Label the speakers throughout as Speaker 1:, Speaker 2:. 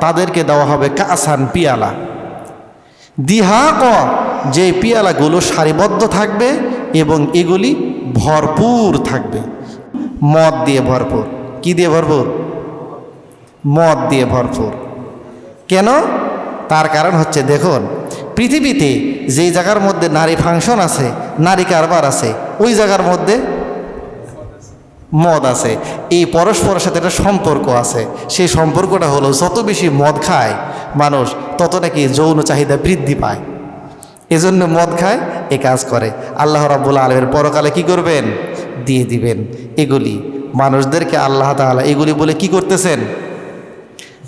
Speaker 1: তাদেরকে দেওয়া হবে কাসান পিয়ালা। দিহাক, যে পিয়ালাগুলো সারিবদ্ধ থাকবে এবং এগুলি ভরপুর থাকবে। মদ দিয়ে ভরপুর। কি দিয়ে ভরপুর? মদ দিয়ে ভরপুর। কেন? তার কারণ হচ্ছে, দেখুন, পৃথিবীতে যেই জায়গার মধ্যে নারী ফাংশন আছে, নারী কারবার আছে, ওই জায়গার মধ্যে মদ আছে। এই পরস্পরের সাথে একটা সম্পর্ক আছে। সেই সম্পর্কটা হলো যত বেশি মদ খায় মানুষ, তত নাকি যৌন চাহিদা বৃদ্ধি পায়। এজন্য মদ খায়, এ কাজ করে। আল্লাহ রাবুল আলমের পরকালে কি করবেন? দিয়ে দিবেন। এগুলি মানুষদেরকে আল্লাহ তালা এগুলি বলে কি করতেছেন?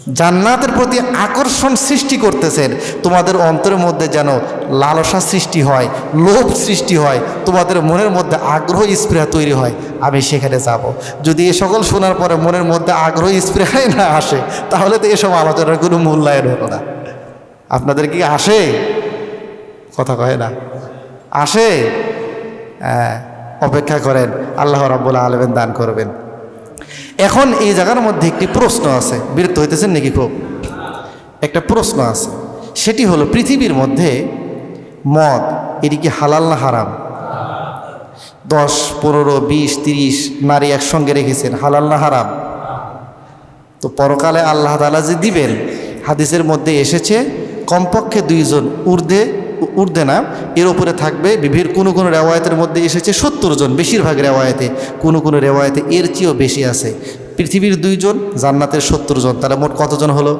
Speaker 1: জান্নাতের প্রতি আকর্ষণ সৃষ্টি করতেছেন, তোমাদের অন্তরের মধ্যে যেন লালসা সৃষ্টি হয়, লোভ সৃষ্টি হয়, তোমাদের মনের মধ্যে আগ্রহ স্পৃহা তৈরি হয়, আমি সেখানে যাব। যদি এ সকল শোনার পরে মনের মধ্যে আগ্রহ স্পৃহাই না আসে, তাহলে তো এসব আলোচনার কোনো মূল্যায়ন হলো না। আপনাদের কি আসে? কথা কয় না। আসে? হ্যাঁ অপেক্ষা করেন, আল্লাহ রাব্বুল আলমেন দান করবেন। এখন এই জায়গার মধ্যে একটি প্রশ্ন আছে, বিরক্ত হইতেছেন নাকি খুব? একটা প্রশ্ন আছে, সেটি হলো পৃথিবীর মধ্যে মদ, এটি কি হালাল না হারাম? দশ, পনেরো, বিশ, তিরিশ নারী একসঙ্গে রেখেছেন, হালাল না হারাম? তো পরকালে আল্লাহ তালা যে দিবেন, হাদিসের মধ্যে এসেছে, কমপক্ষে দুইজন ঊর্ধ্বে ঊর্ধ্বে না। এর উপরে থাকবে বিভিন্ন কোনো কোনো রেওয়ায়তের মধ্যে এসেছে সত্তর জন, বেশিরভাগ রেওয়ায়তে। কোনো কোনো রেওয়ায়তে এর চেয়েও বেশি আছে। পৃথিবীর দুইজন জান্নাতের সত্তর জন। তাহলে মোট কতজন হলো?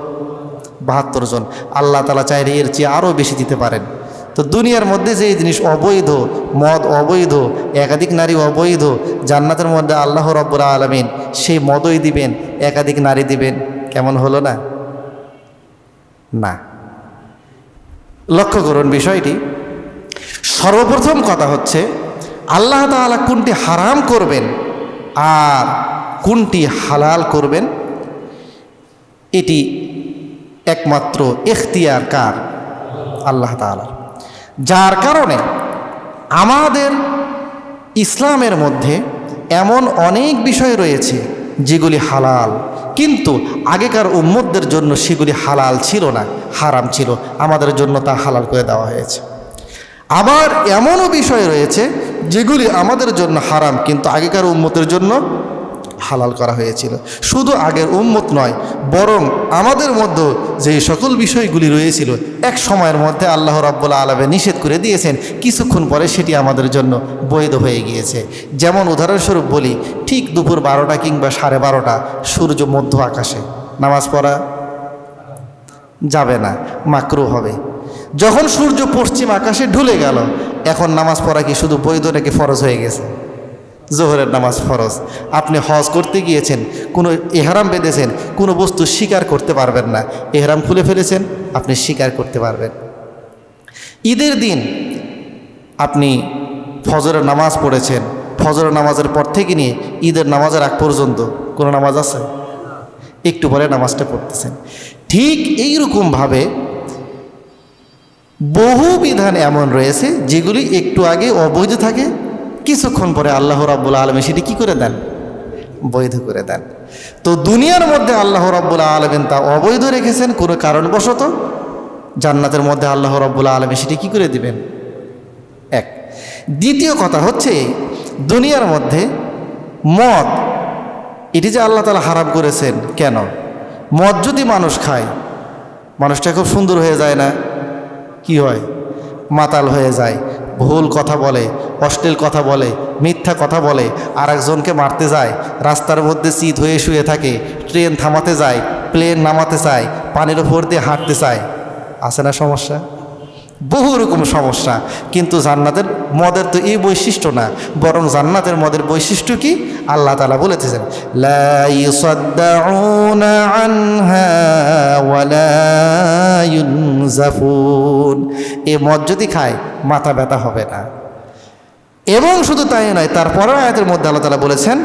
Speaker 1: বাহাত্তর জন। আল্লাহ তালা চাইলে এর চেয়ে আরও বেশি দিতে পারেন। তো দুনিয়ার মধ্যে যে জিনিস অবৈধ, মদ অবৈধ, একাধিক নারী অবৈধ, জান্নাতের মধ্যে আল্লাহ রব্বুল আলমিন সেই মদই দিবেন, একাধিক নারী দিবেন, কেমন হলো না? না। লক্ষ্য করুন বিষয়টি। সর্বপ্রথম কথা হচ্ছে, আল্লাহ তাআলা কোনটি হারাম করবেন আর কোনটি হালাল করবেন, এটি একমাত্র এখতিয়ার কার? আল্লাহ তাআলা। যার কারণে আমাদের ইসলামের মধ্যে এমন অনেক বিষয় রয়েছে যেগুলি হালাল। কিন্তু আগেকার উম্মতদের জন্য সেগুলি হালাল ছিল না, হারাম ছিল। আমাদের জন্য তা হালাল করে দেওয়া হয়েছে। আবার এমনও বিষয় রয়েছে যেগুলি আমাদের জন্য হারাম, কিন্তু আগেকার উম্মতের জন্য হালাল করা হয়েছিল। শুধু আগের উম্মত নয়, বরং আমাদের মধ্যে যে সকল বিষয়গুলি রয়েছিল, এক সময়ের মধ্যে আল্লাহ রাব্বুল আলমে নিষেধ করে দিয়েছেন, কিছুক্ষণ পরে সেটি আমাদের জন্য বৈধ হয়ে গিয়েছে। যেমন উদাহরণস্বরূপ বলি, ঠিক দুপুর বারোটা কিংবা সাড়ে বারোটা, সূর্য মধ্য আকাশে। নামাজ পড়া যাবে না, মাকরু হবে। যখন সূর্য পশ্চিম আকাশে ঢুলে গেল, এখন নামাজ পড়া কি শুধু বৈধ নাকি ফরজ হয়ে গেছে? জোহরের নামাজ ফরজ। আপনি হজ করতে গিয়েছেন, কোনো এহারাম বেঁধেছেন, কোনো বস্তু স্বীকার করতে পারবেন না। এহারাম খুলে ফেলেছেন, আপনি স্বীকার করতে পারবেন। ঈদের দিন আপনি ফজরের নামাজ পড়েছেন। ফজরের নামাজের পর থেকে নিয়ে ঈদের নামাজের আগ পর্যন্ত কোনো নামাজ আছে? একটু পরে নামাজটা পড়তেছেন। ঠিক এইরকমভাবে বহু বিধান এমন রয়েছে যেগুলি একটু আগে অবৈধ থাকে কিছুক্ষণ পরে আল্লাহ রাব্বুল আলমী সেটি কী করে দেন? বৈধ করে দেন। তো দুনিয়ার মধ্যে আল্লাহ রাব্বুল আলমিন তা অবৈধ রেখেছেন কোনো কারণবশত। জান্নাতের মধ্যে আল্লাহ রাব্বুল আলমী সেটি কী করে দিবেন? এক। দ্বিতীয় কথা হচ্ছে, দুনিয়ার মধ্যে মদ, এটি যে আল্লাহ তালা হারাম করেছেন, কেন? মদ যদি মানুষ খায়, মানুষটা খুব সুন্দর হয়ে যায় না? কি হয়? মাতাল হয়ে যায়। ভুল কথা বলে, অশ্লীল কথা বলে, মিথ্যা কথা বলে আর একজনকে মারতে যায়, রাস্তার মধ্যে চিত হয়ে শুয়ে থাকে, ট্রেন থামাতে যায়, প্লেন নামাতে চায়, পানির ওপর দিয়ে হাঁটতে চায়। আছে না সমস্যা? বহু রকম সমস্যা, কিন্তু জান্নাতের মদের তো এই বৈশিষ্ট্য না, বরং জান্নাতের মদের বৈশিষ্ট্য কি? আল্লাহ তালা বলেছেন, লা ইউনজাফুন। এ মদ যদি খায়, মাথা ব্যথা হবে না। এবং শুধু তাই নয় তারপরের আয়াতের মধ্যে আল্লাহ তালা বলেছেন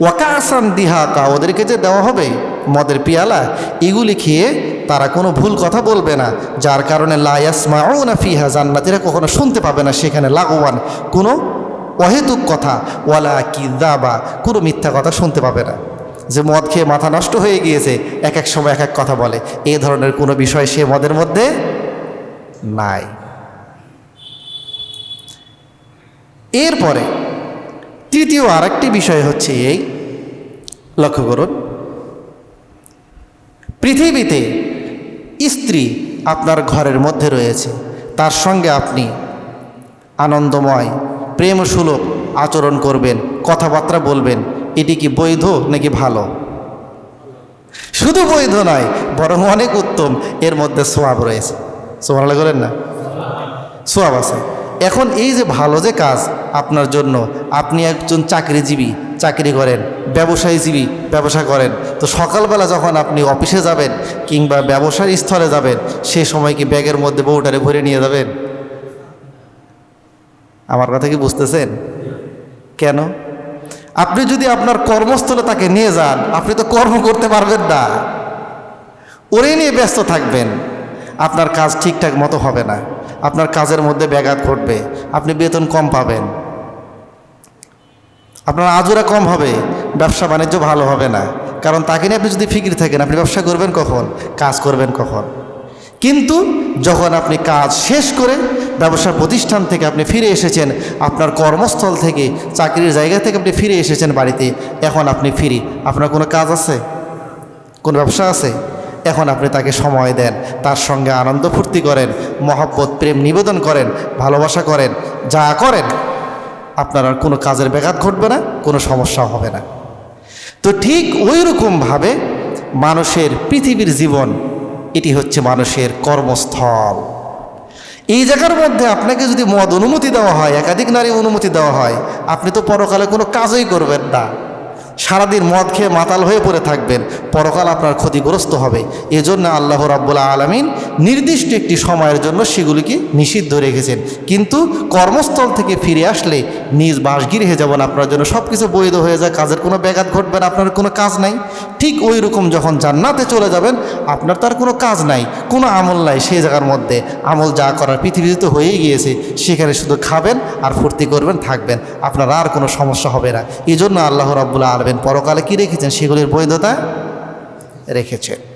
Speaker 1: ওয়াকাসান দিহাকা, ওদেরকে যে দেওয়া হবে মদের পিয়ালা, এগুলি খেয়ে তারা কোনো ভুল কথা বলবে না। যার কারণে লায়াসমাউনা ফিহা, জান্নাতিরা কখনো শুনতে পাবে না সেখানে লাগোয়ান কোনো অহেতুক কথা ওয়ালা কি দাবা কোনো মিথ্যা কথা শুনতে পাবে না। যে মদ খেয়ে মাথা নষ্ট হয়ে গিয়েছে, এক এক সময় এক এক কথা বলে। এ ধরনের কোনো বিষয় সে মদের মধ্যে নাই। এরপরে তৃতীয় আরেকটি বিষয় হচ্ছে এই। লক্ষ্য করুন। পৃথিবীতে স্ত্রী আপনার ঘরের মধ্যে রয়েছে। তার সঙ্গে আপনি আনন্দময় প্রেমসুলভ আচরণ করবেন, কথাবার্তা বলবেন, এটি কি বৈধ নাকি ভালো? শুধু বৈধ নয়, বরং অনেক উত্তম, এর মধ্যে সোয়াব রয়েছে। সোয়াব করেন না? সোয়াব আছে। এখন এই যে ভালো যে কাজ আপনার জন্য, আপনি একজন চাকরিজীবী, চাকরি করেন, ব্যবসায়ীজীবী, ব্যবসা করেন, তো সকালবেলা যখন আপনি অফিসে যাবেন কিংবা ব্যবসার স্থলে যাবেন, সে সময় কি ব্যাগের মধ্যে বউটারে ভরে নিয়ে যাবেন? আমার কথা কি বুঝতেছেন? কেন? আপনি যদি আপনার কর্মস্থলে তাকে নিয়ে যান, আপনি তো কর্ম করতে পারবেন না। ওরে নিয়ে ব্যস্ত থাকবেন। আপনার কাজ ঠিকঠাক মতো হবে না। আপনার কাজের মধ্যে ব্যাঘাত ঘটবে। আপনি বেতন কম পাবেন। আপনার আজুরা কম হবে। ব্যবসা বাণিজ্য ভালো হবে না। কারণ তাকে নিয়ে আপনি যদি ফিকির থাকেন, আপনি ব্যবসা করবেন কখন? কাজ করবেন কখন? কিন্তু যখন আপনি কাজ শেষ করে ব্যবসা প্রতিষ্ঠান থেকে আপনি ফিরে এসেছেন, আপনার কর্মস্থল থেকে, চাকরির জায়গা থেকে আপনি ফিরে এসেছেন বাড়িতে, এখন আপনি ফিরি। আপনার কোনো কাজ আছে? কোনো ব্যবসা আছে? এখন আপনি তাকে সময় দেন, তার সঙ্গে আনন্দ ফুর্তি করেন, মহব্বত, প্রেম নিবেদন করেন, ভালোবাসা করেন, যা করেন, আপনার আর কোনো কাজের ব্যাঘাত ঘটবে না, কোনো সমস্যা হবে না। তো ঠিক ওই রকমভাবে মানুষের পৃথিবীর জীবন, এটি হচ্ছে মানুষের কর্মস্থল। এই জায়গার মধ্যে আপনাকে যদি মদ অনুমতি দেওয়া হয়, একাধিক নারী অনুমতি দেওয়া হয়, আপনি তো পরকালে কোনো কাজই করবেন না। সারাদিন মদ খেয়ে মাতাল হয়ে পড়ে থাকবেন, পরকাল আপনার ক্ষতিগ্রস্ত হবে। এজন্য আল্লাহ রাব্বুল আলমিন নির্দিষ্ট একটি সময়ের জন্য সেগুলিকে নিষিদ্ধ রেখেছেন। কিন্তু কর্মস্থল থেকে ফিরে আসলে নিজ বাসগির হয়ে যাবেন, আপনার জন্য সব কিছু বৈধ হয়ে যায়, কাজের কোনো ব্যাঘাত ঘটবে না, আপনার কোনো কাজ নাই। ঠিক ওই রকম যখন জান্নাতে চলে যাবেন, আপনার তার কোনো কাজ নাই, কোনো আমল নাই সেই জায়গার মধ্যে। আমল যা করার পৃথিবীতে তো হয়েই গিয়েছে, সেখানে শুধু খাবেন আর ফুর্তি করবেন, থাকবেন। আপনার আর কোনো সমস্যা হবে না। এই জন্য আল্লাহ রাবুল্লাহ আলবেন পরকালে কি রেখেছেন? সেগুলির বৈধতা রেখেছেন।